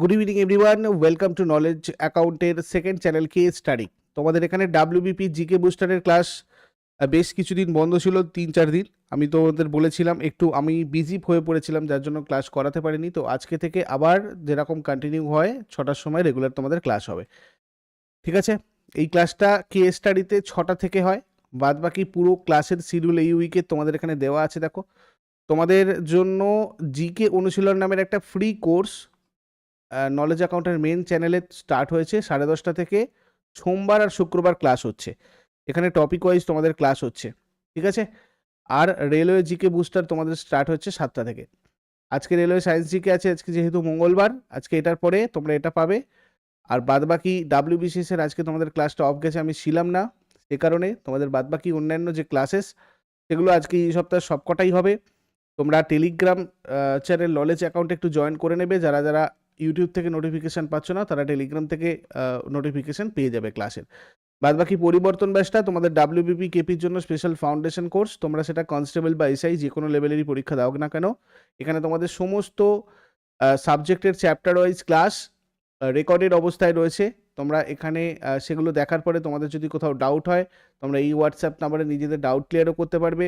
Good evening everyone welcome to knowledge অ্যাকাউন্টের second channel কে study তোমাদের এখানে ডাব্লিউবিপি জিকে বুস্টারের ক্লাস বেশ কিছুদিন বন্ধ ছিল, তিন চার দিন। আমি তোমাদের বলেছিলাম, একটু আমি বিজি হয়ে পড়েছিলাম, যার জন্য ক্লাস করাতে পারিনি। তো আজকে থেকে আবার যেরকম কন্টিনিউ হয়, ছটার সময় রেগুলার তোমাদের ক্লাস হবে। ঠিক আছে? এই ক্লাসটা কে স্টাডিতে ছটা থেকে হয়। বাদ বাকি পুরো ক্লাসের শিডিউল এই উইকে তোমাদের এখানে দেওয়া আছে, দেখো। তোমাদের জন্য জিকে অনুশীলন নামের একটা ফ্রি কোর্স নলেজ অ্যাকাউন্টের মেন চ্যানেলে স্টার্ট হয়েছে। সাড়ে দশটা থেকে সোমবার আর শুক্রবার ক্লাস হচ্ছে। এখানে টপিক ওয়াইজ তোমাদের ক্লাস হচ্ছে। ঠিক আছে? আর রেলওয়ে জিকে বুস্টার তোমাদের স্টার্ট হচ্ছে সাতটা থেকে। আজকে রেলওয়ে সায়েন্স জিকে আছে, আজকে যেহেতু মঙ্গলবার, আজকে এটার পরে তোমরা এটা পাবে। আর বাদবাকি ডাব্লিউবিসিএস এর আজকে তোমাদের ক্লাসটা অফ গেছে, আমি ছিলাম না। সে কারণে তোমাদের বাদবাকি অন্যান্য যে ক্লাসেস সেগুলো আজকে এই সপ্তাহে সবকটাই হবে। তোমরা টেলিগ্রাম চ্যানেল নলেজ অ্যাকাউন্টে একটু জয়েন করে নেবে। যারা যারা ইউটিউব থেকে নোটিফিকেশান পাচ্ছ না, তারা টেলিগ্রাম থেকে নোটিফিকেশান পেয়ে যাবে ক্লাসের বাদ বাকি পরিবর্তন ব্যাচটা তোমাদের ডাব্লিউবিপি কেপির জন্য স্পেশাল ফাউন্ডেশন কোর্স তোমরা সেটা কনস্টেবল বা এসআই যে কোনো লেভেলেরই পরীক্ষা দাও না কেন। এখানে তোমাদের সমস্ত সাবজেক্টের চ্যাপ্টার ওয়াইজ ক্লাস রেকর্ডেড অবস্থায় রয়েছে। তোমরা এখানে সেগুলো দেখার পরে তোমাদের যদি কোথাও ডাউট হয়, তোমরা এই হোয়াটসঅ্যাপ নাম্বারে নিজেদের ডাউট ক্লিয়ারও করতে পারবে।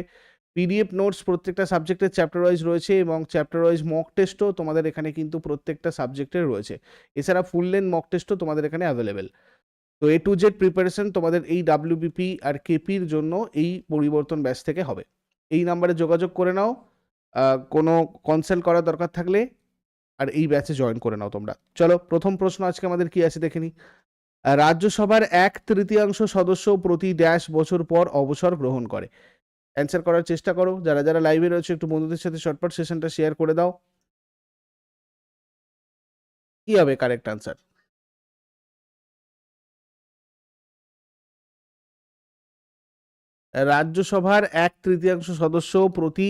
পিডিএফ নোটস প্রত্যেকটা সাবজেক্টের চ্যাপ্টার ওয়াইজ রয়েছে এবং চ্যাপ্টার ওয়াইজ মক টেস্টও তোমাদের এখানে কিন্তু প্রত্যেকটা সাবজেক্টের রয়েছে। এছাড়া ফুল লেন মক টেস্টও তোমাদের এখানে অ্যাভেলেবেল তো এ টু জেড প্রিপারেশন তোমাদের এই ডাব্লিউবিপি আর কেপির জন্য এই পরিবর্তন ব্যাচ থেকে হবে। এই নাম্বারে যোগাযোগ করে নাও। কোনো কনসাল্ট করার দরকার থাকলে আর এই ব্যাচে জয়েন করে নাও তোমরা। চলো, প্রথম প্রশ্ন আজকে আমাদের কি আছে দেখে নিই রাজ্যসভার এক তৃতীয়াংশ সদস্য প্রতি ড্যাশ বছর পর অবসর গ্রহণ করে। অ্যান্সার করার চেষ্টা করো। যারা যারা লাইভে রয়েছে, একটু বন্ধুদের সাথে শর্টপাট সেশনটা শেয়ার করে দাও। কি হবে কারেক্ট আনসার রাজ্যসভার এক তৃতীয়াংশ সদস্য প্রতি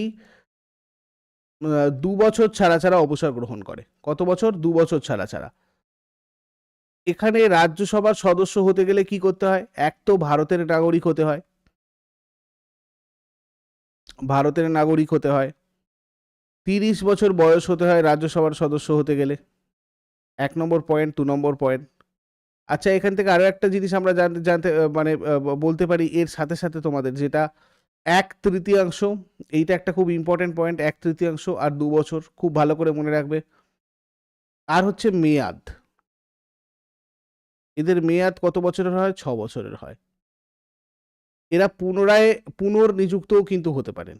দু বছর ছাড়া ছাড়া অবসর গ্রহণ করে। কত বছর? দু বছর ছাড়া ছাড়া। এখানে রাজ্যসভার সদস্য হতে গেলে কি করতে হয়? এক তো ভারতের নাগরিক হতে হয়। ভারতের নাগরিক হতে হয়। তিরিশ বছর বয়স হতে হয় রাজ্যসভার সদস্য হতে গেলে। এক নম্বর পয়েন্ট দু নম্বর পয়েন্ট আচ্ছা এখান থেকে আরও একটা জিনিস আমরা জানতে জানতে মানে বলতে পারি, এর সাথে সাথে তোমাদের, যেটা এক তৃতীয়াংশ, এইটা একটা খুব ইম্পর্টেন্ট পয়েন্ট এক তৃতীয়াংশ আর দু বছর, খুব ভালো করে মনে রাখবে। আর হচ্ছে মেয়াদ। এদের মেয়াদ কত বছরের হয়? ছ বছরের হয়। এরা পুনরায় পুনর্নিযুক্তও কিন্তু হতে পারেন।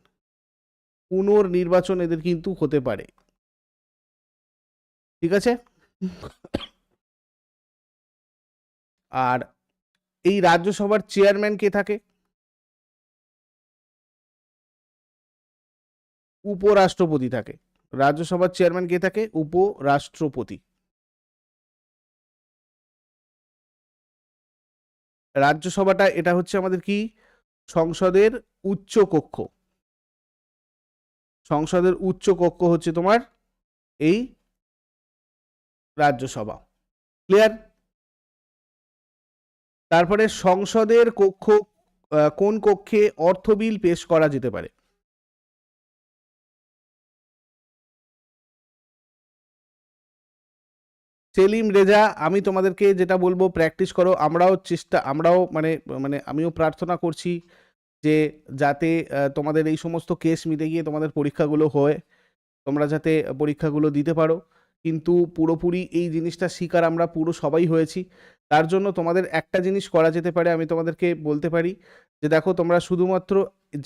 পুনর্নির্বাচন এদের কিন্তু হতে পারে। ঠিক আছে? আর এই রাজ্যসভার চেয়ারম্যান কে থাকে? উপরাষ্ট্রপতি থাকে। রাজ্যসভার চেয়ারম্যান কে থাকে? উপরাষ্ট্রপতি। রাজ্যসভাটা, এটা হচ্ছে আমাদের কি? সংসদের উচ্চ কক্ষ। সংসদের উচ্চ কক্ষ হচ্ছে তোমার এই রাজ্যসভা। ক্লিয়ার তারপরে সংসদের কক্ষ কোন কক্ষে অর্থ বিল পেশ করা যেতে পারে? সেলিম, রেজা, আমি তোমাদেরকে যেটা বলব প্র্যাকটিস করো। আমরাও চেষ্টা, আমরাও মানে মানে আমিও প্রার্থনা করছি যে যাতে তোমাদের এই সমস্ত কেস মিটে গিয়ে তোমাদের পরীক্ষাগুলো হয়, তোমরা যাতে পরীক্ষাগুলো দিতে পারো। কিন্তু পুরোপুরি এই জিনিসটা শিকার আমরা পুরো সবাই হয়েছি। তার জন্য তোমাদের একটা জিনিস করা যেতে পারে, আমি তোমাদেরকে বলতে পারি যে দেখো, তোমরা শুধুমাত্র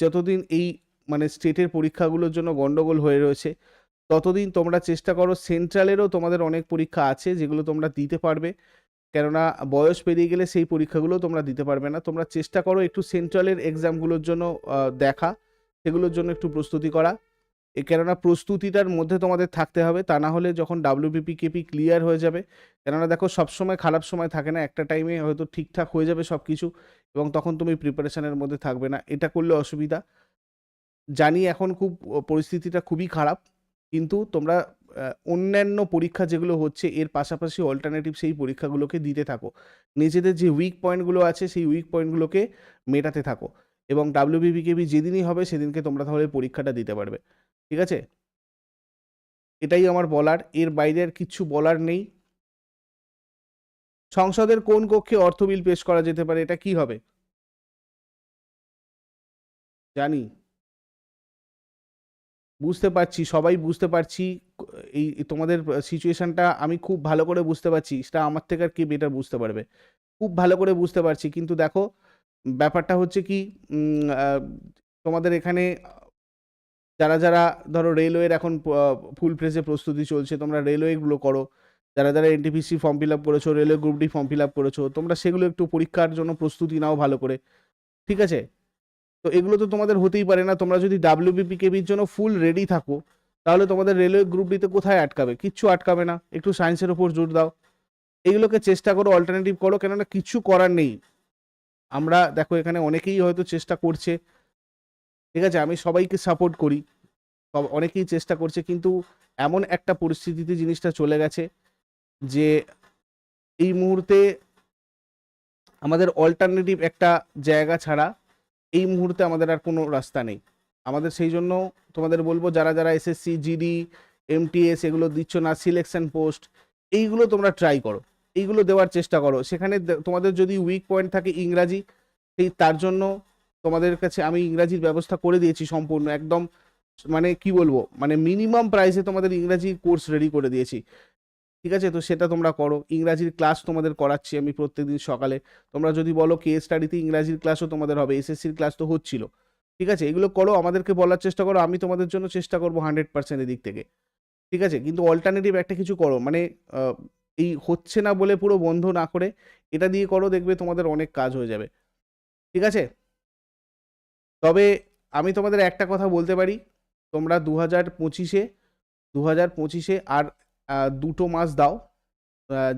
যতদিন এই মানে স্টেটের পরীক্ষাগুলোর জন্য গন্ডগোল হয়ে রয়েছে ততদিন তোমরা চেষ্টা করো সেন্ট্রালেরও তোমাদের অনেক পরীক্ষা আছে যেগুলো তোমরা দিতে পারবে। কেননা বয়স পেরিয়ে গেলে সেই পরীক্ষাগুলো তোমরা দিতে পারবে না। তোমরা চেষ্টা করো একটু সেন্ট্রালের এক্সামগুলোর জন্য দেখা, সেগুলোর জন্য একটু প্রস্তুতি করা। এ, কেননা প্রস্তুতিটার মধ্যে তোমাদের থাকতে হবে, তা না হলে যখন ডাব্লিউবিপি কেপি ক্লিয়ার হয়ে যাবে, কেননা দেখো সবসময় খারাপ সময় থাকে না, একটা টাইমে হয়তো ঠিকঠাক হয়ে যাবে সব কিছু এবং তখন তুমি প্রিপারেশানের মধ্যে থাকবে না। এটা করলে অসুবিধা। জানি এখন খুব পরিস্থিতিটা খুবই খারাপ। কিন্তু তোমরা অন্যান্য পরীক্ষা যেগুলো হচ্ছে, এর পাশাপাশি অল্টারনেটিভ সেই পরীক্ষাগুলোকে দিতে থাকো। নিজেদের যে উইক পয়েন্টগুলো আছে, সেই উইক পয়েন্টগুলোকে মেটাতে থাকো এবং ডাব্লিউবিপিকেবি যেদিনই হবে, সেদিনকে তোমরা তাহলে পরীক্ষাটা দিতে পারবে। ঠিক আছে? এটাই আমার বলার। এর বাইরে আর কিচ্ছু বলার নেই। সংসদের কোন কক্ষে অর্থ বিল পেশ করা যেতে পারে, এটা কি হবে? জানি। বুঝতে পারছি, সবাই বুঝতে পারছি, এই তোমাদের সিচুয়েশনটা আমি খুব ভালো করে বুঝতে পারছি, সেটা আমার থেকে আর কি বেটার বুঝতে পারবে। খুব ভালো করে বুঝতে পারছি, কিন্তু দেখো, ব্যাপারটা হচ্ছে কি তোমাদের এখানে যারা যারা ধরো রেলওয়ের এখন ফুল প্রেসে প্রস্তুতি চলছে, তোমরা রেলওয়েগুলো করো। যারা যারা এনটিপিসি ফর্ম ফিল আপ করেছ railway group D form fill up করেছ, তোমরা সেগুলো একটু পরীক্ষার জন্য প্রস্তুতি নাও ভালো করে। ঠিক আছে? তো এগুলো তো তোমাদের হতেই পারে না। তোমরা যদি ডাব্লিউবিপি কেবির জন্য ফুল রেডি থাকো, তাহলে তোমাদের রেলওয়ে গ্রুপ ডিতে কোথায় আটকাবে? কিচ্ছু আটকাবে না। একটু সায়েন্সের ওপর জোর দাও। এগুলোকে চেষ্টা করো অল্টারনেটিভ করো, কেননা কিছু করার নেই। আমরা, দেখো, এখানে অনেকেই হয়তো চেষ্টা করছে। ঠিক আছে, আমি সবাইকে সাপোর্ট করি। সব, অনেকেই চেষ্টা করছে, কিন্তু এমন একটা পরিস্থিতিতে জিনিসটা চলে গেছে যে এই মুহূর্তে আমাদের অল্টারনেটিভ একটা জায়গা ছাড়া এই মুহূর্তে আমাদের আর কোনো রাস্তা নেই। আমাদের সেই জন্য তোমাদের বলব, যারা যারা এসএসসি জিডি এমটিএস এগুলো দিচ্ছ না সিলেকশন পোস্ট এইগুলো তোমরা ট্রাই করো। এইগুলো দেওয়ার চেষ্টা করো। সেখানে তোমাদের যদি উইক পয়েন্ট থাকে ইংরাজি, সেই তার জন্য তোমাদের কাছে আমি ইংরাজির ব্যবস্থা করে দিয়েছি সম্পূর্ণ। একদম মানে কি বলব মানে মিনিমাম প্রাইসে তোমাদের ইংরাজি কোর্স রেডি করে দিয়েছি। ঠিক আছে? তো সেটা তোমরা করো। ইংরাজির ক্লাস তোমাদের করাচ্ছি আমি প্রত্যেকদিন সকালে। তোমরা যদি বলো কে স্টাডিতে ইংরাজির ক্লাসও তোমাদের হবে এসএসসির ক্লাস তো হচ্ছিল। ঠিক আছে? এগুলো করো, আমাদেরকে বলার চেষ্টা করো, আমি তোমাদের জন্য চেষ্টা করব হান্ড্রেড পার্সেন্ট এদিক থেকে। ঠিক আছে? কিন্তু অল্টারনেটিভ একটা কিছু করো মানে এই হচ্ছে না বলে পুরো বন্ধ না করে এটা দিয়ে করো, দেখবে তোমাদের অনেক কাজ হয়ে যাবে। ঠিক আছে? তবে আমি তোমাদের একটা কথা বলতে পারি। তোমরা দু হাজার পঁচিশে দু হাজার পঁচিশে আর দুটো মাস দাও।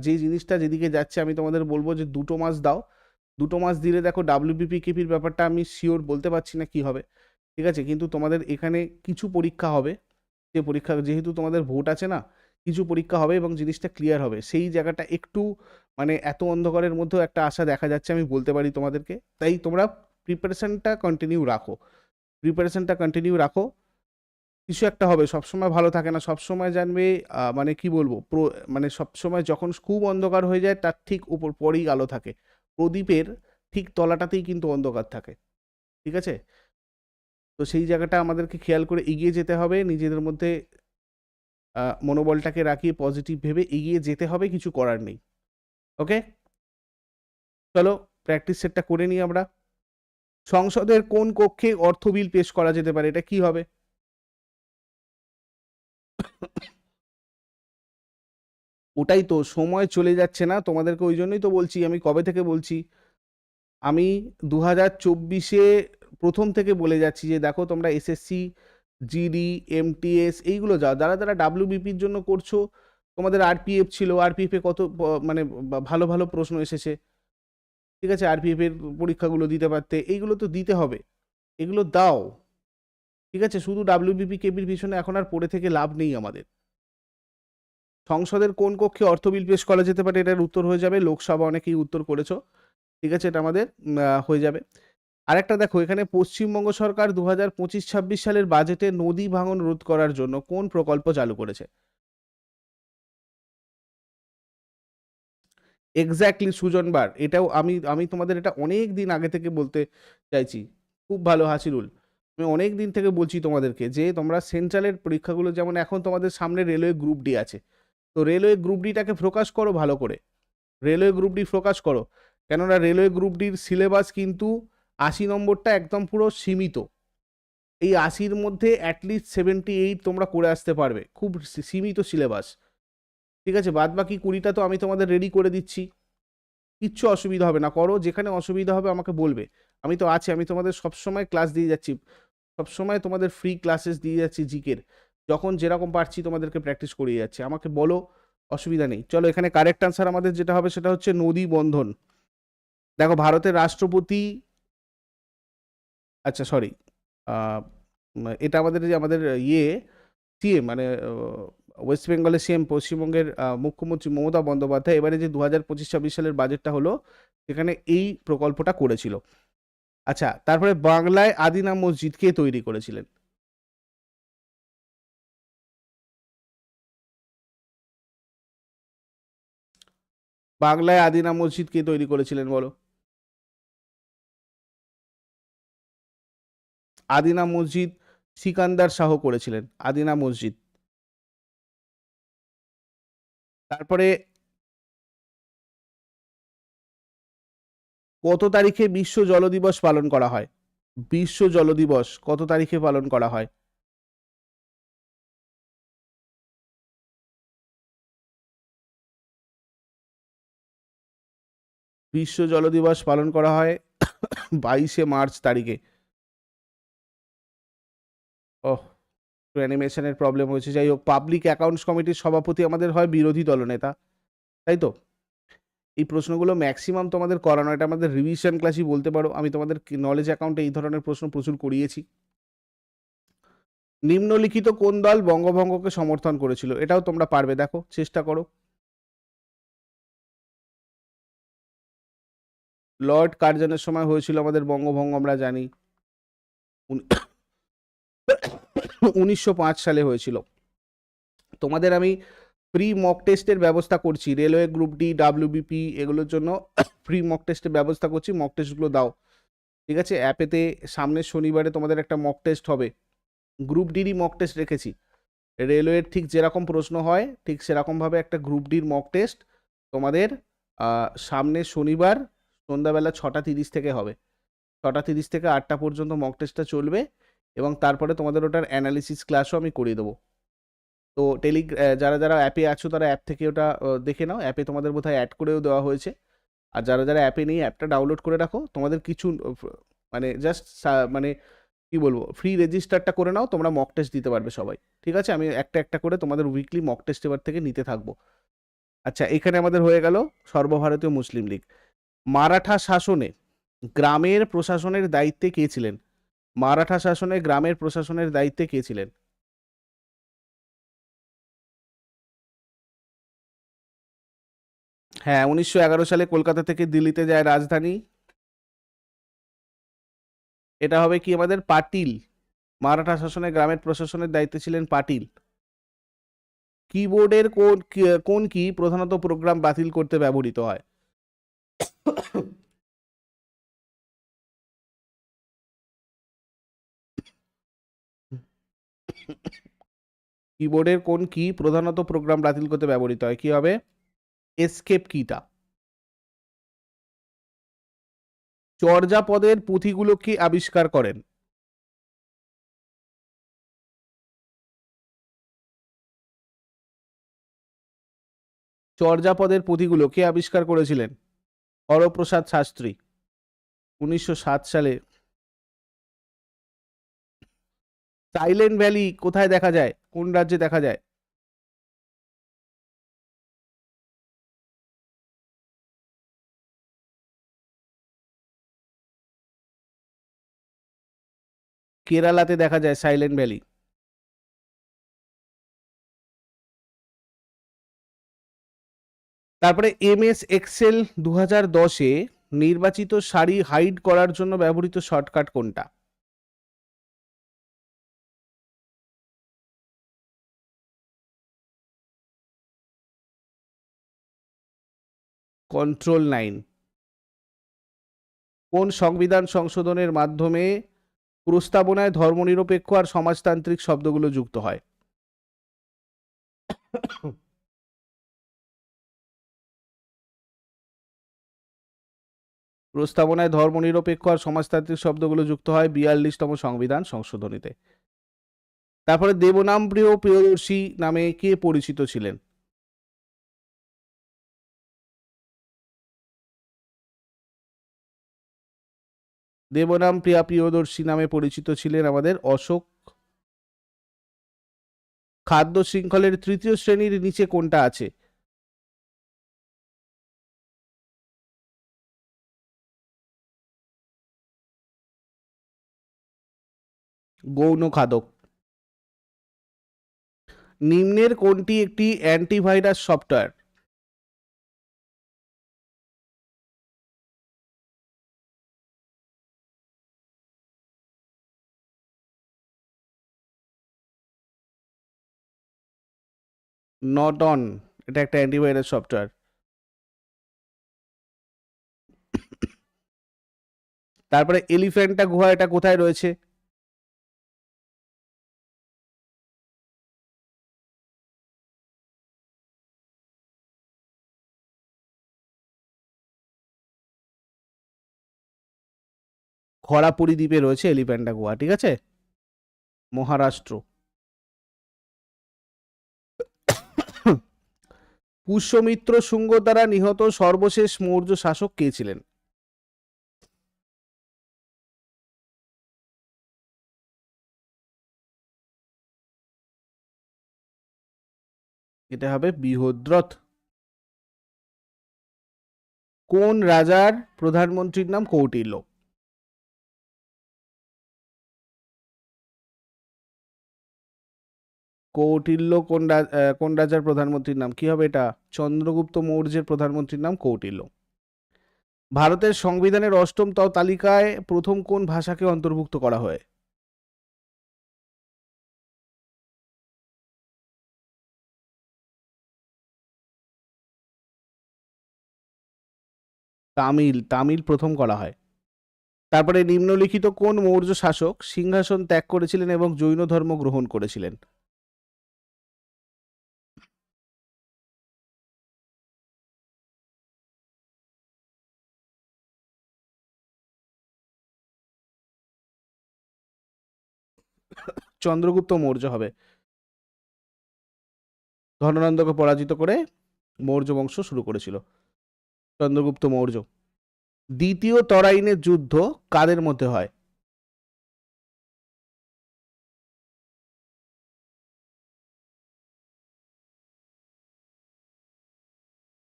যে জিনিসটা যেদিকে যাচ্ছে, আমি তোমাদের বলব যে দুটো মাস দাও। দুটো মাস দিলে দেখো ডাব্লিউবিপি কেপির ব্যাপারটা আমি শিওর বলতে পারছি না কি হবে। ঠিক আছে? কিন্তু তোমাদের এখানে কিছু পরীক্ষা হবে। যে পরীক্ষা, যেহেতু তোমাদের ভোট আছে না, কিছু পরীক্ষা হবে এবং জিনিসটা ক্লিয়ার হবে। সেই জায়গাটা একটু মানে এত অন্ধকারের মধ্যেও একটা আশা দেখা যাচ্ছে, আমি বলতে পারি তোমাদেরকে। তাই তোমরা প্রিপারেশনটা কন্টিনিউ রাখো। প্রিপারেশনটা কন্টিনিউ রাখো। কিছু একটা হবে, সবসময় ভালো থাকে না, সবসময় জানবে মানে কি বলব, প্র মানে সবসময় যখন খুব অন্ধকার হয়ে যায়, তার ঠিক উপর পরেই আলো থাকে। প্রদীপের ঠিক তলাটাতেই কিন্তু অন্ধকার থাকে। ঠিক আছে? তো সেই জায়গাটা আমাদেরকে খেয়াল করে এগিয়ে যেতে হবে, নিজেদের মধ্যে মনোবলটাকে রাখিয়ে পজিটিভ ভেবে এগিয়ে যেতে হবে, কিছু করার নেই। ওকে চলো প্র্যাকটিস সেটটা করে নিই আমরা। সংসদের কোন কক্ষে অর্থ বিল পেশ করা যেতে পারে, এটা কি হবে? ওটাই তো, সময় চলে যাচ্ছে না। তোমাদেরকে ওই জন্যই তো বলছি, আমি কবে থেকে বলছি? আমি দু হাজার চব্বিশে প্রথম থেকে বলে যাচ্ছি যে, দেখো তোমরা এসএসসি জিডি এমটিএস এইগুলো যাও। যারা যারা ডাব্লিউবিপির জন্য করছ, তোমাদের আরপিএফ ছিল আরপিএফে কত মানে ভালো ভালো প্রশ্ন এসেছে। ঠিক আছে আরপিএফ এর পরীক্ষাগুলো দিতে পারতে। এইগুলো তো দিতে হবে। এগুলো দাও। ঠিক আছে? শুধু ডাব্লিউবিপি কেবির পিছনে এখন আর পড়ে থেকে লাভ নেই আমাদের। সংসদের কোন কক্ষে অর্থ বিল পেশ করা যেতে পারে এটার উত্তর হয়ে যাবে। লোকসভা অনেকেই উত্তর করেছ। ঠিক আছে? এটা আমাদের হয়ে যাবে। আরেকটা দেখো, এখানে পশ্চিমবঙ্গ সরকার দু হাজার পঁচিশ ছাব্বিশ সালের বাজেটে নদী ভাঙন রোধ করার জন্য কোন প্রকল্প চালু করেছে? এক্স্যাক্টলি সুজনবার এটাও আমি আমি তোমাদের এটা অনেক দিন আগে থেকে বলতে চাইছি। খুব ভালো হাসিরুল। আমি অনেক দিন থেকে বলছি তোমাদেরকে যে তোমরা সেন্ট্রালের পরীক্ষাগুলো যেমন এখন তোমাদের সামনে রেলওয়ে গ্রুপ ডি আছে। তো রেলওয়ে গ্রুপ ডিটাকে ফোকাস করো ভালো করে। রেলওয়ে গ্রুপ ডি ফোকাস করো। কেননা রেলওয়ে গ্রুপ ডির সিলেবাস কিন্তু আশি নম্বরটা একদম পুরো সীমিত। এই আশির মধ্যে অ্যাটলিস্ট সেভেন্টি এইট তোমরা করে আসতে পারবে। খুব সীমিত সিলেবাস ঠিক আছে? বাদ বাকি কুড়িটা তো আমি তোমাদের রেডি করে দিচ্ছি। কিচ্ছু অসুবিধা হবে না। করো, যেখানে অসুবিধা হবে আমাকে বলবে। আমি তো আছি, আমি তোমাদের সবসময় ক্লাস দিয়ে যাচ্ছি। সবসময় তোমাদের ফ্রি ক্লাসেস দিয়ে যাচ্ছি জিকের যখন যেরকম পারছি তোমাদেরকে প্র্যাকটিস করিয়ে যাচ্ছে। আমাকে বলো, অসুবিধা নেই। চলো, এখানে কারেক্ট আনসার আমাদের যেটা হবে সেটা হচ্ছে নদী বন্ধন। দেখো, ভারতের রাষ্ট্রপতি আচ্ছা সরি এটা আমাদের যে আমাদের ইয়ে সিএম মানে ওয়েস্ট বেঙ্গলের সিএম পশ্চিমবঙ্গের মুখ্যমন্ত্রী মমতা বন্দ্যোপাধ্যায় এবারে যে দু হাজার পঁচিশ ছাব্বিশ সালের বাজেটটা হলো, সেখানে এই প্রকল্পটা করেছিল। আচ্ছা তারপরে বাংলায় আদিনা মসজিদ কে তৈরি করেছিলেন। বাংলায় আদিনা মসজিদ কে তৈরি করেছিলেন, বলো। আদিনা মসজিদ সিকান্দার শাহ করেছিলেন, আদিনা মসজিদ। তারপরে কত তারিখে বিশ্ব জল দিবস পালন করা হয়? বিশ্ব জল দিবস কত তারিখে পালন করা হয়? বিশ্ব জল দিবস পালন করা হয় বাইশে মার্চ তারিখে। ওহ, একটু অ্যানিমেশনের প্রবলেম হয়েছে। যাই হোক পাবলিক অ্যাকাউন্টস কমিটির সভাপতি আমাদের হয় বিরোধী দলনেতা। তাই তো? এই প্রশ্নগুলো ম্যাক্সিমাম তোমাদের করানো, এটা আমাদের রিভিশন ক্লাসই বলতে পারো। আমি তোমাদের নলেজ অ্যাকাউন্টে এই ধরনের প্রশ্ন প্রচুর করিয়েছি। নিম্নলিখিত কোন দল বঙ্গভঙ্গকে সমর্থন করেছিল? এটাও তোমরা পারবে, দেখো, চেষ্টা করো। লর্ড কার্জনের সময় হয়েছিল আমাদের বঙ্গভঙ্গ, আমরা জানি। উনিশশো পাঁচ সালে হয়েছিল। তোমাদের আমি ফ্রি মক টেস্টের ব্যবস্থা করছি। রেলওয়ে গ্রুপ ডি ডাব্লিউবিপি এগুলোর জন্য ফ্রি মক টেস্টের ব্যবস্থা করছি। মক টেস্টগুলো দাও। ঠিক আছে? অ্যাপেতে সামনের শনিবারে তোমাদের একটা মক টেস্ট হবে। গ্রুপ ডিরই মক টেস্ট রেখেছি। রেলওয়ের ঠিক যেরকম প্রশ্ন হয়, ঠিক সেরকমভাবে একটা গ্রুপ ডির মক টেস্ট তোমাদের সামনের শনিবার সন্ধ্যাবেলা ছটা তিরিশ থেকে হবে। ছটা তিরিশ থেকে আটটা পর্যন্ত মক টেস্টটা চলবে এবং তারপরে তোমাদের ওটার অ্যানালিসিস ক্লাসও আমি করিয়ে দেবো। তো টেলি যারা যারা অ্যাপে আছো তারা অ্যাপ থেকে ওটা দেখে নাও। অ্যাপে তোমাদের বোধহয় অ্যাড করেও দেওয়া হয়েছে। আর যারা যারা অ্যাপে নেই অ্যাপটা ডাউনলোড করে রাখো। তোমাদের কিছু মানে জাস্ট মানে কি বলব ফ্রি রেজিস্টারটা করে নাও, তোমরা মক টেস্ট দিতে পারবে সবাই। ঠিক আছে? আমি একটা একটা করে তোমাদের উইকলি মক টেস্ট এবার থেকে নিতে থাকব। আচ্ছা এখানে আমাদের হয়ে গেল সর্বভারতীয় মুসলিম লীগ। মারাঠা শাসনে গ্রামের প্রশাসনের দায়িত্বে কে ছিলেন? মারাঠা শাসনে গ্রামের প্রশাসনের দায়িত্বে কে ছিলেন? হ্যাঁ উনিশশো এগারো সালে কলকাতা থেকে দিল্লিতে যায় রাজধানী। এটা হবে কি আমাদের পাটিল। মারাঠা শাসনে গ্রামের প্রশাসনের দায়িত্বে ছিলেন পাটিল। কিবোর্ডের কোন কোন কি প্রধানত প্রোগ্রাম বাতিল করতে ব্যবহৃত হয়? কিবোর্ডের কোন কি প্রধানত প্রোগ্রাম বাতিল করতে ব্যবহৃত হয়? কি হবে? এসকেপ কিটা চর্যাপদের পুঁথিগুলো কি আবিষ্কার করেন? চর্যাপদের পুঁথিগুলো কে আবিষ্কার করেছিলেন? হরপ্রসাদ শাস্ত্রী, উনিশশো সাত সালে। সাইলেন্ট ভ্যালি কোথায় দেখা যায়? কোন রাজ্যে দেখা যায়? কেরালাতে দেখা যায় সাইলেন্ট ভ্যালি। তারপরে এম এস এক্সেল দু হাজার দশে নির্বাচিত সারি হাইড করার জন্য ব্যবহৃত শর্টকাট কোনটা? Control nine. কোন সংবিধান সংশোধনের মাধ্যমে প্রস্তাবনায় ধর্মনিরপেক্ষ আর সমাজতান্ত্রিক শব্দগুলো যুক্ত হয়। প্রস্তাবনায় ধর্মনিরপেক্ষ আর সমাজতান্ত্রিক শব্দগুলো যুক্ত হয় বিয়াল্লিশতম সংবিধান সংশোধনীতে। তারপরে দেবনাম প্রিয় প্রিয়দর্শী নামে কে পরিচিত ছিলেন? দেবনাম প্রিয়া প্রিয়দর্শী নামে পরিচিত ছিলেন আমাদের অশোক। খাদ্য শৃঙ্খলের তৃতীয় শ্রেণির নিচে কোনটা আছে? গৌণ খাদক। নিম্নের কোনটি একটি অ্যান্টিভাইরাস সফটওয়্যার? নট অন এটা একটা অ্যান্টিভাইরাস সফটওয়্যার তারপরে এলিফ্যান্টা গুহা এটা কোথায় রয়েছে? খরাপুরি দ্বীপে রয়েছে এলিফ্যান্টা গুহা, ঠিক আছে? মহারাষ্ট্র। পুষ্যমিত্র শুঙ্গ দ্বারা নিহত সর্বশেষ মৌর্য শাসক কে ছিলেন? এটা হবে বৃহদ্রথ। কোন রাজার প্রধানমন্ত্রীর নাম কৌটিল্য? কৌটিল্য কোন কোন রাজার প্রধানমন্ত্রীর নাম। কি হবে এটা? চন্দ্রগুপ্ত মৌর্যের প্রধানমন্ত্রীর নাম কৌটিল্য। ভারতের সংবিধানের অষ্টম ত তালিকায় প্রথম কোন ভাষাকে অন্তর্ভুক্ত করা হয়? তামিল তামিল প্রথম করা হয়। তারপরে নিম্নলিখিত কোন মৌর্য শাসক সিংহাসন ত্যাগ করেছিলেন এবং জৈন ধর্ম গ্রহণ করেছিলেন? চন্দ্রগুপ্ত মৌর্য হবে। ধননন্দকে পরাজিত করে মৌর্য বংশ শুরু করেছিল। চন্দ্রগুপ্ত মৌর্য। দ্বিতীয় তরাইনের যুদ্ধ কাদের মধ্যে হয়?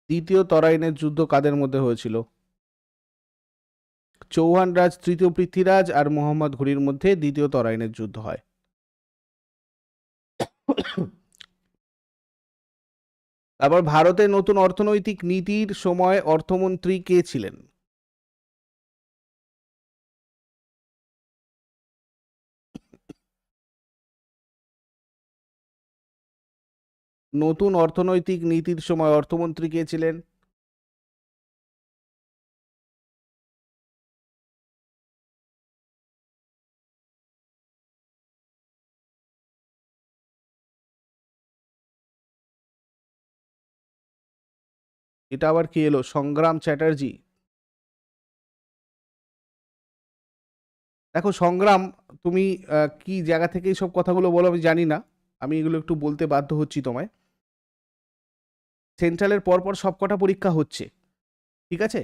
দ্বিতীয় তরাইনের যুদ্ধ কাদের মধ্যে হয়েছিল? চৌহান রাজ, তৃতীয় পৃথ্বীরাজ আর মোহাম্মদ ঘুরির মধ্যে দ্বিতীয় তরাইনের যুদ্ধ হয়। তারপর ভারতের নতুন অর্থনৈতিক নীতির সময় অর্থমন্ত্রী কে ছিলেন? নতুন অর্থনৈতিক নীতির সময় অর্থমন্ত্রী কে ছিলেন? এটা আবার কি এলো? সংগ্রাম চ্যাটার্জি। দেখো, সংগ্রাম, তুমি কি জায়গা থেকে সব কথাগুলো বলো আমি জানি না। আমি এগুলো একটু বলতে বাধ্য হচ্ছি তোমায়। সেন্ট্রালের পরপর সবকটা পরীক্ষা হচ্ছে। ঠিক আছে?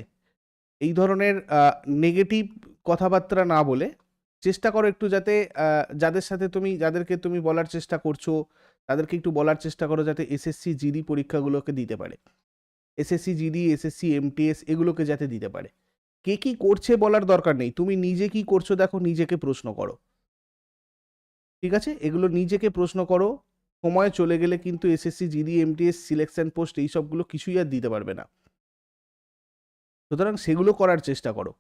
এই ধরনের নেগেটিভ কথাবার্তা না বলে চেষ্টা করো একটু যাতে যাদের সাথে তুমি, যাদেরকে তুমি বলার চেষ্টা করছ, তাদেরকে একটু বলার চেষ্টা করো যাতে এসএসসি, জিডি পরীক্ষাগুলোকে দিতে পারে। এসএসসি জিডি এসএসসি এমটিএস এগুলোকে যাতে দিতে পারে। কে কি করছে বলার দরকার নেই। তুমি নিজে কি করছ দেখো, নিজেকে প্রশ্ন করো। ঠিক আছে? এগুলো নিজেকে প্রশ্ন করো। সময় চলে গেলে কিন্তু SSC GD MTS selection post এই সবগুলো কিছুই আর দিতে পারবে না। সুতরাং সেগুলো করার চেষ্টা করো।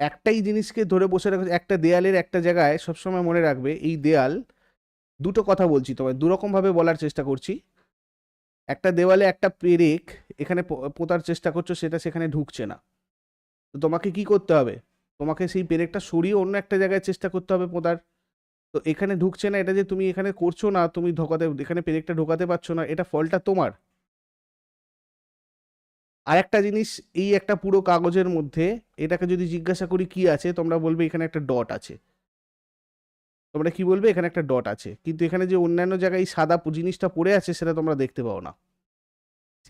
একটাই জিনিসকে ধরে বসে রাখো, একটা দেয়ালের একটা জায়গায় সবসময় মনে রাখবে, এই দেয়াল, দুটো কথা বলছি তোমায়, দুরকমভাবে বলার চেষ্টা করছি। একটা দেওয়ালে একটা পেরেক এখানে পোতার চেষ্টা করছ, সেটা সেখানে ঢুকছে না। তো তোমাকে কি করতে হবে? তোমাকে সেই পেরেকটা সরিয়ে অন্য একটা জায়গায় চেষ্টা করতে হবে পোতার। তো এখানে ঢুকছে না, এটা যে তুমি এখানে করছ না, তুমি ঢোকাতে এখানে পেরেকটা ঢোকাতে পারছ না, এটা ফলটা তোমার। আর একটা জিনিস, এই একটা পুরো কাগজের মধ্যে, এটাকে যদি জিজ্ঞাসা করি কি আছে, তোমরা বলবে এখানে একটা ডট আছে। তোমরা কি বলবে? এখানে একটা ডট আছে। কিন্তু এখানে যে অন্যান্য জায়গায় সাদা জিনিসটা পড়ে আছে, সেটা তোমরা দেখতে পাও না।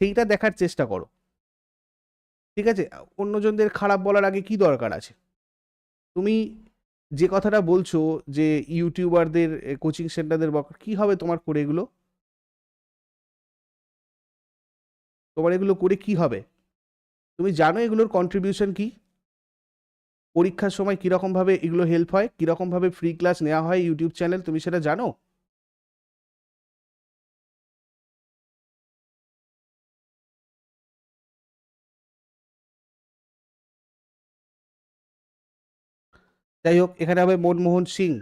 সেইটা দেখার চেষ্টা করো। ঠিক আছে? অন্যজনদের খারাপ বলার আগে কি দরকার আছে? তুমি যে কথাটা বলছো যে ইউটিউবারদের কোচিং সেন্টারদের বক কি হবে তোমার করে এগুলো? তোমার এগুলো করে কি হবে? তুমি জানো এগুলোর কন্ট্রিবিউশন কি? পরীক্ষার সময় কীরকমভাবে এগুলো হেল্প হয়, কীরকমভাবে ফ্রি ক্লাস নেওয়া হয় ইউটিউব চ্যানেল তুমি সেটা জানো? যাই হোক, এখানে হবে মনমোহন সিং।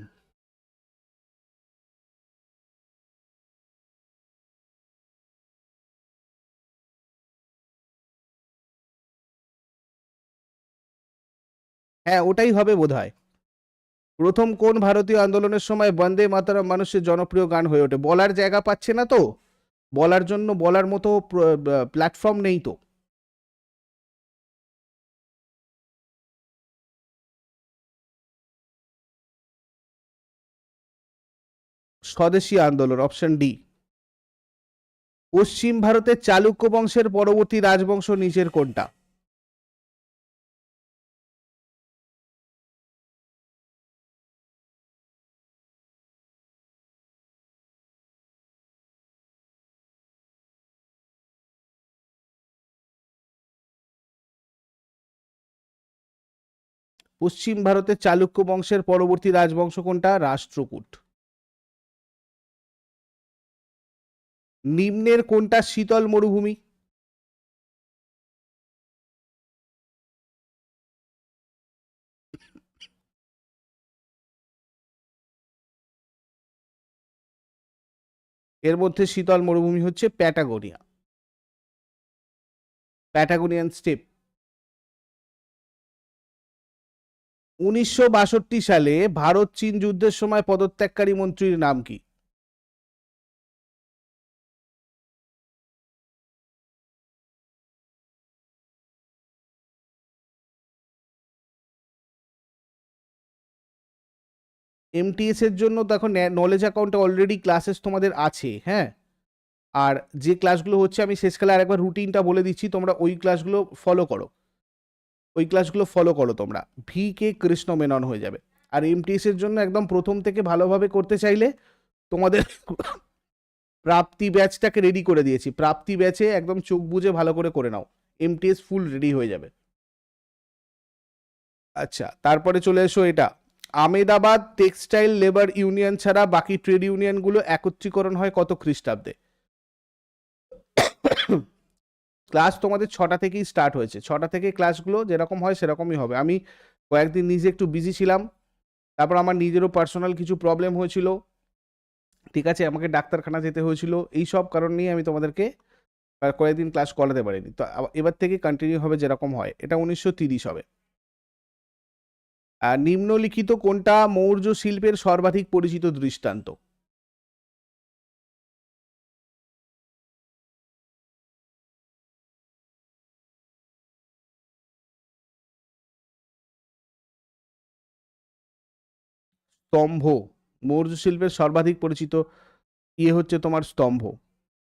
হ্যাঁ ওটাই হবে বোধহয়। প্রথম কোন ভারতীয় আন্দোলনের সময় বন্দে মাতারাম মানুষের জনপ্রিয় গান হয়ে ওঠে? বলার জায়গা পাচ্ছে না তো। বলার জন্য বলার মতো প্ল্যাটফর্ম নেই তো। স্বদেশী আন্দোলন অপশন ডি পশ্চিম ভারতের চালুক্য বংশের পরবর্তী রাজবংশ নিচের কোনটা? পশ্চিম ভারতের চালুক্য বংশের পরবর্তী রাজবংশ কোনটা? রাষ্ট্রকূট। নিম্নের কোনটা শীতল মরুভূমি? এর মধ্যে শীতল মরুভূমি হচ্ছে প্যাটাগোনিয়া। Patagonian step. উনিশশো বাষট্টি সালে ভারত চীন যুদ্ধের সময় পদত্যাগকারী মন্ত্রীর নাম কি? এমটিএস এর জন্য এখন নলেজ অ্যাকাউন্টে অলরেডি ক্লাসেস তোমাদের আছে হ্যাঁ? আর যে ক্লাসগুলো হচ্ছে, আমি শেষকালে আরেকবার রুটিনটা বলে দিচ্ছি, তোমরা ওই ক্লাসগুলো ফলো করো। ওই ক্লাসগুলো ফলো করো তোমরা। ভি কে কৃষ্ণ মেনন হয়ে যাবে। আর এমটিএস এর জন্য একদম প্রথম থেকে ভালোভাবে করতে চাইলে তোমাদের প্রাপ্তি ব্যাচটাকে রেডি করে দিয়েছি। প্রাপ্তি ব্যাচে একদম চোখ বুঝে ভালো করে করে নাও। এমটিএস ফুল রেডি হয়ে যাবে। আচ্ছা তারপরে চলে এসো এটা। আমেদাবাদ টেক্সটাইল লেবার ইউনিয়ন ছাড়া বাকি ট্রেড ইউনিয়নগুলো একত্রীকরণ হয় কত খ্রিস্টাব্দে? ক্লাস তোমাদের ছটা থেকেই স্টার্ট হয়েছে। ছটা থেকে ক্লাসগুলো যেরকম হয় সেরকমই হবে। আমি কয়েকদিন নিজে একটু বিজি ছিলাম, তারপর আমার নিজেরও পার্সোনাল কিছু প্রবলেম হয়েছিল। ঠিক আছে, আমাকে ডাক্তারখানা যেতে হয়েছিল। এই সব কারণ নিয়ে আমি তোমাদেরকে কয়েকদিন ক্লাস করাতে পারিনি। তো এবার থেকে কন্টিনিউ হবে যেরকম হয়। এটা উনিশশো হবে। আর নিম্নলিখিত কোনটা মৌর্য শিল্পের সর্বাধিক পরিচিত দৃষ্টান্ত? স্তম্ভ। মৌর্য শিল্পের সর্বাধিক পরিচিত ইয়ে হচ্ছে তোমার স্তম্ভ।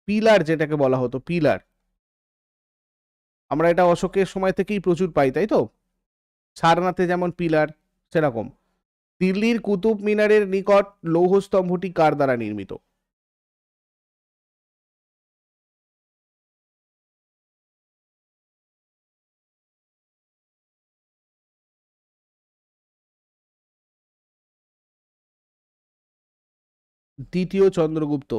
পিলার যেটাকে বলা হতো, পিলার। আমরা এটা অশোকের সময় থেকেই প্রচুর পাই, তাই তো? সারনাথে যেমন পিলার, সেরকম। দিল্লির কুতুব মিনারের নিকট লৌহ স্তম্ভটি কার দ্বারা নির্মিত? দ্বিতীয় চন্দ্রগুপ্ত।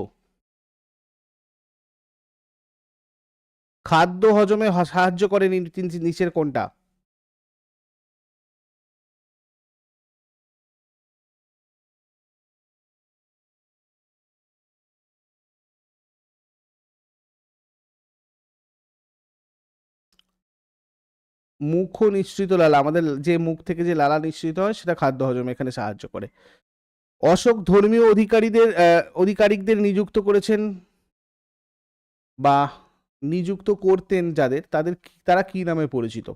খাদ্য হজমে সাহায্য করে নিচের কোনটা মুখ নিঃসৃত লালা, আমাদের যে মুখ থেকে যে লালা নিঃসৃত হয়, সেটা খাদ্য হজমে এখানে সাহায্য করে। অশোক ধর্মীয় অধিকারীদের অধিকারিকদের নিযুক্ত করেছেন বা নিযুক্ত করতেন যাদের, তাদের তারা কি নামে পরিচিত?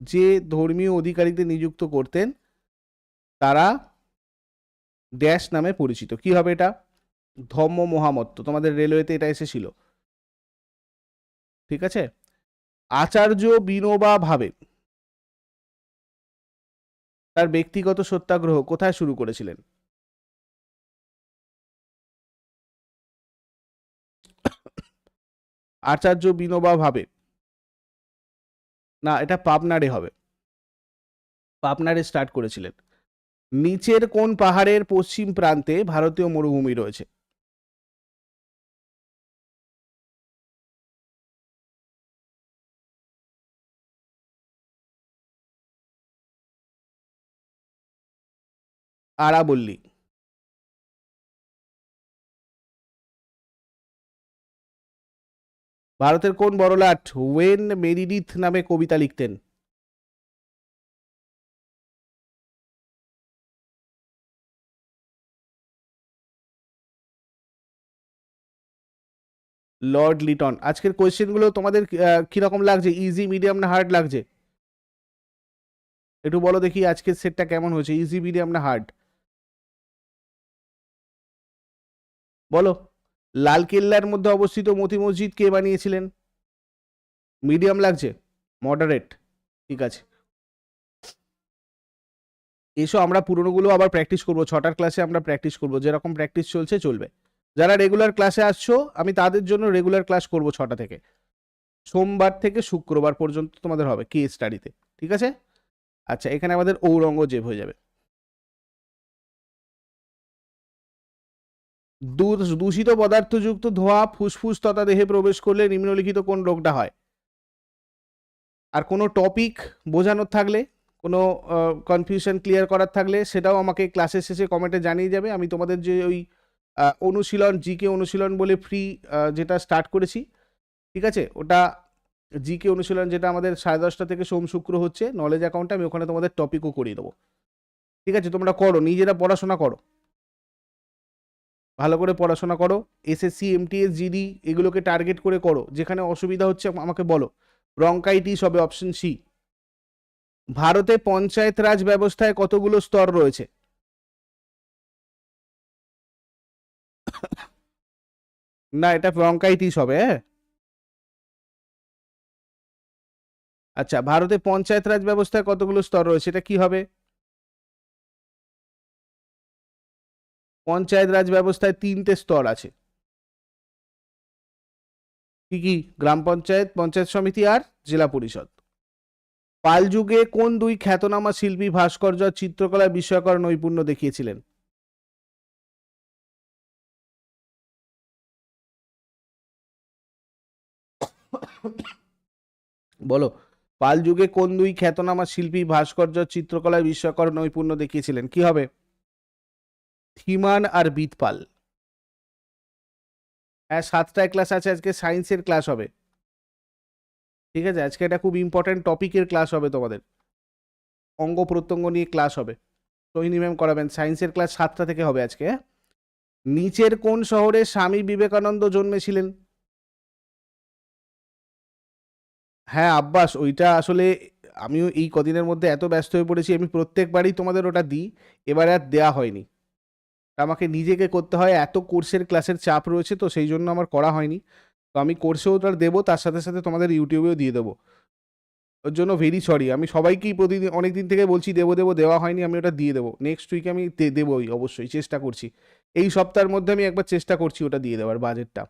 যে ধর্মীয় অধিকারীদের নিযুক্ত করতেন, তারা ড্যাশ নামে পরিচিত। কি হবে এটা? ধম্ম মহামত্ত। তোমাদের রেলওয়েতে এটা এসেছিল। ঠিক আছে? আচার্য বিনোবা ভাবে তার ব্যক্তিগত সত্যাগ্রহ কোথায় শুরু করেছিলেন? আচার্য বিনোবা ভাবে। না, এটা পাবনারে হবে। পাবনারে স্টার্ট করেছিলেন। নিচের কোন পাহাড়ের পশ্চিম প্রান্তে ভারতীয় মরুভূমি রয়েছে? আরাবল্লী। ভারতের কোন বড়লাট ওয়েন মেরিডিথ নামে কবিতা লিখতেন? লর্ড লিটন, আজকের কোয়েশ্চেনগুলো তোমাদের কীরকম লাগছে? ইজি, মিডিয়াম না হার্ড লাগছে? একটু বলো দেখি আজকের সেটটা কেমন হয়েছে? ইজি, মিডিয়াম না হার্ড? বলো, লালকেল্লার মধ্যে অবস্থিত মতি মসজিদ কে বানিয়েছিলেন? মিডিয়াম লাগছে মডারেট ঠিক আছে। এসো, আমরা পুরোনোগুলো আবার প্র্যাকটিস করব, ছটার ক্লাসে আমরা প্র্যাকটিস করব, যেরকম প্র্যাকটিস চলছে, চলবে। যারা রেগুলার ক্লাসে আসছো, আমি তাদের জন্য রেগুলার ক্লাস করব ছটা থেকে। সোমবার থেকে শুক্রবার পর্যন্ত তোমাদের হবে কে স্টাডিতে ঠিক আছে? আচ্ছা এখানে আমাদের ঔরঙ্গজেব হয়ে যাবে। দূষিত পদার্থযুক্ত ধোঁয়া, ফুসফুস তথা দেহে প্রবেশ করলে নিম্নলিখিত কোন রোগটা হয়? আর কোনো টপিক বোঝানোর থাকলে, কোনো কনফিউশন ক্লিয়ার করার থাকলে, সেটাও আমাকে ক্লাসের শেষে কমেন্টে জানিয়ে যাবে। আমি তোমাদের যে ওই অনুশীলন জিকে অনুশীলন বলে ফ্রি যেটা স্টার্ট করেছি, ঠিক আছে? ওটা জিকে অনুশীলন যেটা আমাদের সাড়ে দশটা থেকে সোম শুক্র হচ্ছে নলেজ অ্যাকাউন্টে আমি ওখানে তোমাদের টপিকও করিয়ে দেবো। ঠিক আছে? তোমরা করো, নিজেরা পড়াশোনা করো। ভালো করে পড়াশোনা করো এসএসসি এমটিএস জিডি এগুলোকে টার্গেট করে করো, যেখানে অসুবিধা হচ্ছে আমাকে বলো। ব্রঙ্কাইটিস হবে অপশন সি ভারতে পঞ্চায়েত রাজ ব্যবস্থায় কতগুলো স্তর রয়েছে? না, এটা ব্রঙ্কাইটিস হবে হ্যাঁ? আচ্ছা ভারতে পঞ্চায়েত রাজ ব্যবস্থায় কতগুলো স্তর রয়েছে? এটা কি হবে? পঞ্চায়েত রাজ ব্যবস্থায় তিনটে স্তর আছে। কি কি? গ্রাম পঞ্চায়েত পঞ্চায়েত সমিতি আর জেলা পরিষদ। পাল যুগে কোন দুই খ্যাতনামা শিল্পী ভাস্কর্য চিত্রকলায় বিস্ময়কর নৈপুণ্য দেখিয়েছিলেন? বলো, পাল যুগে কোন দুই খ্যাতনামা শিল্পী ভাস্কর্য চিত্রকলায় বিস্ময়কর নৈপুণ্য দেখিয়েছিলেন? কি হবে? থিমান আর বিতপাল। হ্যাঁ সাতটায় ক্লাস আছে, আজকে সায়েন্সের ক্লাস হবে। ঠিক আছে, আজকে এটা খুব ইম্পর্ট্যান্ট টপিকের ক্লাস হবে তোমাদের। অঙ্গ প্রত্যঙ্গ নিয়ে ক্লাস হবে। সোহিনী ম্যাম করাবেন সায়েন্সের ক্লাস সাতটা থেকে হবে আজকে হ্যাঁ? নিচের কোন শহরে স্বামী বিবেকানন্দ জন্মেছিলেন? হ্যাঁ আব্বাস, ওইটা আসলে আমিও এই কদিনের মধ্যে এত ব্যস্ত হয়ে পড়েছি, আমি প্রত্যেকবারই তোমাদের ওটা দিই, এবারে আর দেয়া হয়নি। আমাকে নিজেকে করতে হয়। এত কোর্সের ক্লাসের চাপ রয়েছে তো সেই জন্য আমার করা হয়নি। তো আমি কোর্সেও ওটা দেবো, তার সাথে সাথে তোমাদের ইউটিউবেও দিয়ে দেবো। ওর জন্য ভেরি সরি আমি সবাইকেই প্রতিদিন অনেক দিন থেকে বলছি, দেবো দেবো, দেওয়া হয়নি, আমি ওটা দিয়ে দেবো। নেক্সট উইকে আমি দেবোই অবশ্যই, চেষ্টা করছি। এই সপ্তাহের মধ্যে আমি একবার চেষ্টা করছি ওটা দিয়ে দেওয়ার বাজেটটা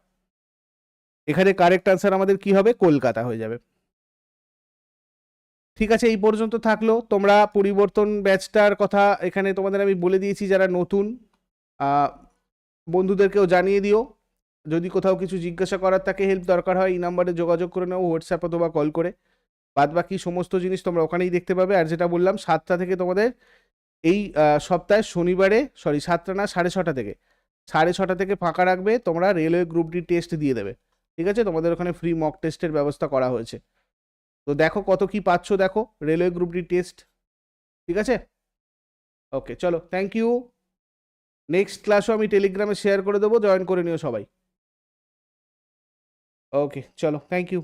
এখানে কারেক্ট আনসার আমাদের কি হবে? কলকাতা হয়ে যাবে। ঠিক আছে, এই পর্যন্ত থাকল। তোমরা পরিবর্তন ব্যাচটার কথা এখানে তোমাদের আমি বলে দিয়েছি, যারা নতুন বন্ধুদেরকেও জানিয়ে দিও। যদি কোথাও কিছু জিজ্ঞাসা করার থাকে হেল্প দরকার হয়, এই নাম্বারে যোগাযোগ করে নাও হোয়াটসঅ্যাপ অথবা কল করে। বাদ বাকি সমস্ত জিনিস তোমরা ওখানেই দেখতে পাবে। আর যেটা বললাম, সাতটা থেকে তোমাদের এই সপ্তাহে শনিবারে সরি সাতটা না, সাড়ে ছটা থেকে। সাড়ে ছটা থেকে ফাঁকা রাখবে, তোমরা রেলওয়ে গ্রুপ ডি টেস্ট দিয়ে দেবে। ঠিক আছে? তোমাদের ওখানে ফ্রি মক টেস্টের ব্যবস্থা করা হয়েছে। তো দেখো কত কি পাচ্ছ দেখো রেলওয়ে গ্রুপ ডি টেস্ট ঠিক আছে? ওকে চলো থ্যাংক ইউ নেক্সট ক্লাসও আমি টেলিগ্রামে শেয়ার করে দেবো জয়েন করে নিও সবাই। ওকে চলো থ্যাংক ইউ